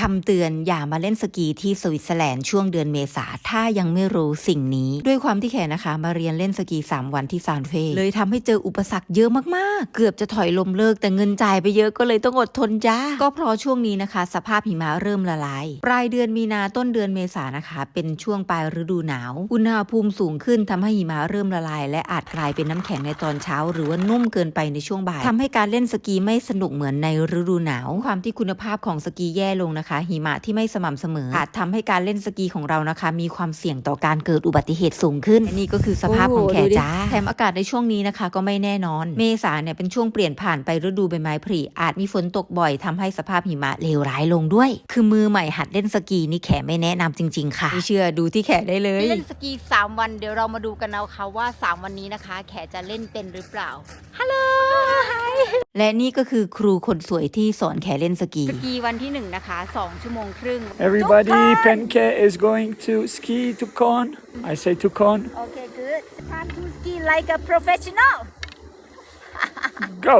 คำเตือนอย่ามาเล่นสกีที่สวิตเซอร์แลนด์ช่วงเดือนเมษาถ้ายังไม่รู้สิ่งนี้ ด้วยความที่แขนะคะ มาเรียนเล่นสกี 3 วันที่ซานเฟยเลยทำให้เจออุปสรรคเยอะมากๆ เกือบจะถอยลมเลิกแต่เงินจ่ายไปเยอะก็เลยต้องอดทนจ้า ก็เพราะช่วงนี้นะคะ สภาพหิมะเริ่มละลาย ปลายเดือนมีนาต้นเดือนเมษานะคะ เป็นช่วงปลายฤดูหนาว อุณหภูมิสูงขึ้นทำให้หิมะเริ่มละลาย และอาจกลายเป็นน้ำแข็งในตอนเช้า หรือว่านุ่มเกินไปในช่วงบ่ายทำให้การเล่นสกีไม่สนุกเหมือนในฤดูหนาว ความที่คุณภาพของสกีแย่ลงนะคะหิมะที่ไม่สม่ำเสมออาจทำให้การเล่นสกีของเรานะคะ มีความเสี่ยงต่อการเกิดอุบัติเหตุสูงขึ้นและนี่ก็คือสภาพของแขจ้าแถมอากาศในช่วงนี้นะคะ ก็ไม่แน่นอน เมษาเนี่ยเป็นช่วงเปลี่ยนผ่านไปฤดูใบไม้ผลิอาจมีฝนตกบ่อยทำให้สภาพหิมะเลวร้ายลงด้วย คือมือใหม่หัดเล่นสกีนี่แขไม่แนะนำจริง ๆ ค่ะไม่เชื่อดูที่แขได้เลยเล่นสกี 3 วันเดี๋ยวเรามาดูกันนะคะว่า 3 วันนี้นะคะ แขจะเล่นเป็นหรือเปล่าฮัลโหล และนี่ก็คือครูคนสวยที่สอนแขเล่นสกี สกีวันที่1นะคะ 2 ชั่วโมงครึ่ง Everybody, Penke is going to ski to Con. I say to Con. โอเค good time to ski like a professional Go.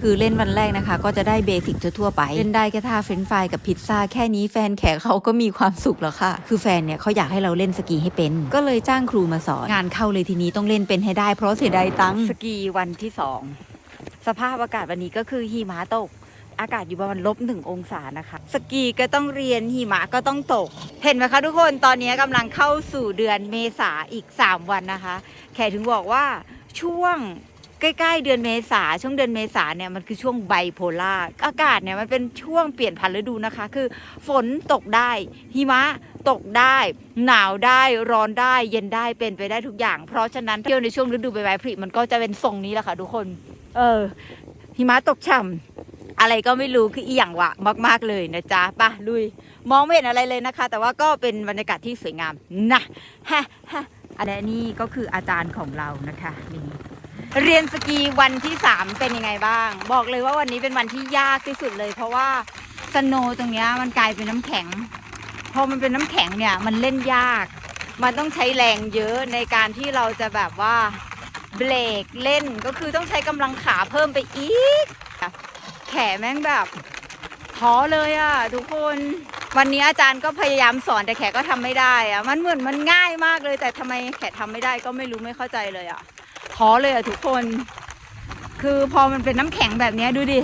คือเล่นวันแรกนะคะ ก็จะได้เบสิกทั่วไป เล่นได้แค่ท่าเฟรนฟรายกับพิซซ่าแค่นี้แฟนแขกเขาก็มีความสุขแล้วค่ะ คือแฟนเนี่ยเขาอยากให้เราเล่นสกีให้เป็น ก็เลยจ้างครูมาสอน งานเข้าเลยทีนี้ต้องเล่นเป็นให้ได้ เพราะเสียดายตังค์สกีวันที่2สภาพอากาศวันนี้ก็คือหิมะตก อากาศอยู่ประมาณลบหนึ่งองศานะคะ สกีก็ต้องเรียนหิมะก็ต้องตก เห็นไหมคะทุกคนตอนนี้กำลังเข้าสู่เดือนเมษาอีก 3 วันนะคะ แขกถึงบอกว่าช่วง ใกล้ๆเดือนเมษาช่วงเดือนเมษาเนี่ยมันคือช่วงไบโพล่าอากาศเนี่ยมันเป็นช่วงเปลี่ยนผ่านฤดูนะคะ คือฝนตกได้หิมะตกได้ หนาวได้ร้อนได้ เย็นได้เป็นไปได้ทุกอย่าง เพราะฉะนั้นเที่ยวในช่วงฤดูใบไม้ผลิมันก็จะเป็นทรงนี้แหละค่ะทุกคน เออหิมะตกฉ่ำอะไรก็ไม่รู้คืออีหยังวะมาก ๆเลยนะจ๊ะปะลุย มองไม่เห็นอะไรเลยนะคะ แต่ว่าก็เป็นบรรยากาศที่สวยงามนะฮะฮะและนี่ก็คืออาจารย์ของเรานะคะนี่ เรียนสกีวันที่ 3 เป็นยังไงบ้าง บอกเลยว่าวันนี้เป็นวันที่ยากที่สุดเลย เพราะว่าสโนว์ตรงนี้มันกลายเป็นน้ำแข็ง พอมันเป็นน้ำแข็งเนี่ยมันเล่นยาก มันต้องใช้แรงเยอะในการที่เราจะแบบว่าเบรกเล่นก็คือต้องใช้กำลังขาเพิ่มไปอีก แขนแม่งแบบท้อเลยอะทุกคนวันนี้อาจารย์ก็พยายามสอนแต่แขกก็ทำไม่ได้อะมันเหมือนมันง่ายมากเลย แต่ทำไมแขกทำไม่ได้ก็ไม่รู้ไม่เข้าใจเลยอะ ท้อเลยอะทุกคน คือพอมันเป็นน้ำแข็งแบบนี้ดูดิ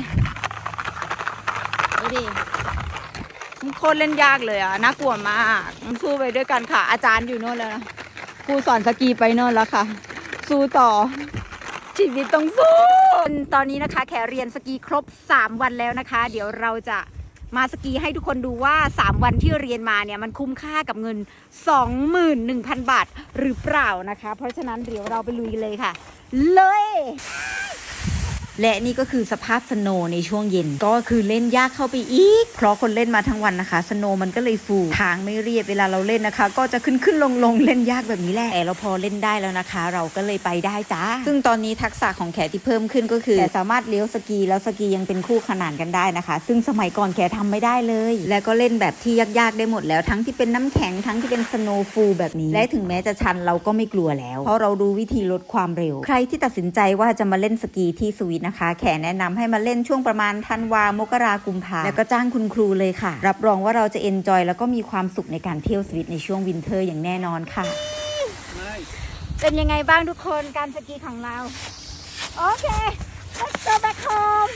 ดูดิมันโคตรเล่นยากเลยอะน่ากลัวมากมันสู้ไปด้วยกันค่ะ อาจารย์อยู่โน่นแล้วนะครูสอนสกีไปโน่นแล้วค่ะ สู้ต่อชีวิตต้องสู้ ตอนนี้นะคะ แขเรียนสกีครบ 3 วันแล้วนะคะ เดี๋ยวเราจะ มาสกีให้ทุกคนดูว่า 3 วันที่เรียนมาเนี่ยมันคุ้มค่ากับเงิน 21,000 บาทหรือเปล่านะคะ เพราะฉะนั้นเดี๋ยวเราไปลุยเลยค่ะ เลย และนี่ก็คือสภาพสโนในช่วงเย็น ก็คือเล่นยากเข้าไปอีก เพราะคนเล่นมาทั้งวันนะคะสโนมันก็เลยฟูทางไม่เรียบเวลาเราเล่นนะคะ ก็จะขึ้นขึ้นลงลงเล่นยากแบบนี้แหละแต่เราพอเล่นได้แล้วนะคะ เราก็เลยไปได้จ้า ซึ่งตอนนี้ทักษะของแขที่เพิ่มขึ้นก็คือแขสามารถเลี้ยวสกีแล้วสกียังเป็นคู่ขนานกันได้นะคะ ซึ่งสมัยก่อนแขทำไม่ได้เลย และก็เล่นแบบที่ยากๆได้หมดแล้วทั้งที่เป็นน้ำแข็งทั้งที่เป็นสโนฟูแบบนี้ และถึงแม้จะชันเราก็ไม่กลัวแล้ว เพราะเรารู้วิธีลดความเร็ว ใครที่ตัดสินใจว่าจะมาเล่นสกีที่สวิตนะคะ แขแนะนำให้มาเล่นช่วงประมาณธันวามกรากุมภาแล้วก็จ้างคุณครูเลยค่ะ รับรองว่าเราจะเอนจอยแล้วก็มีความสุขในการเที่ยวสวิตในช่วงวินเทอร์อย่างแน่นอนค่ะ เป็นยังไงบ้างทุกคนการสกีของเรา โอเค let's go back home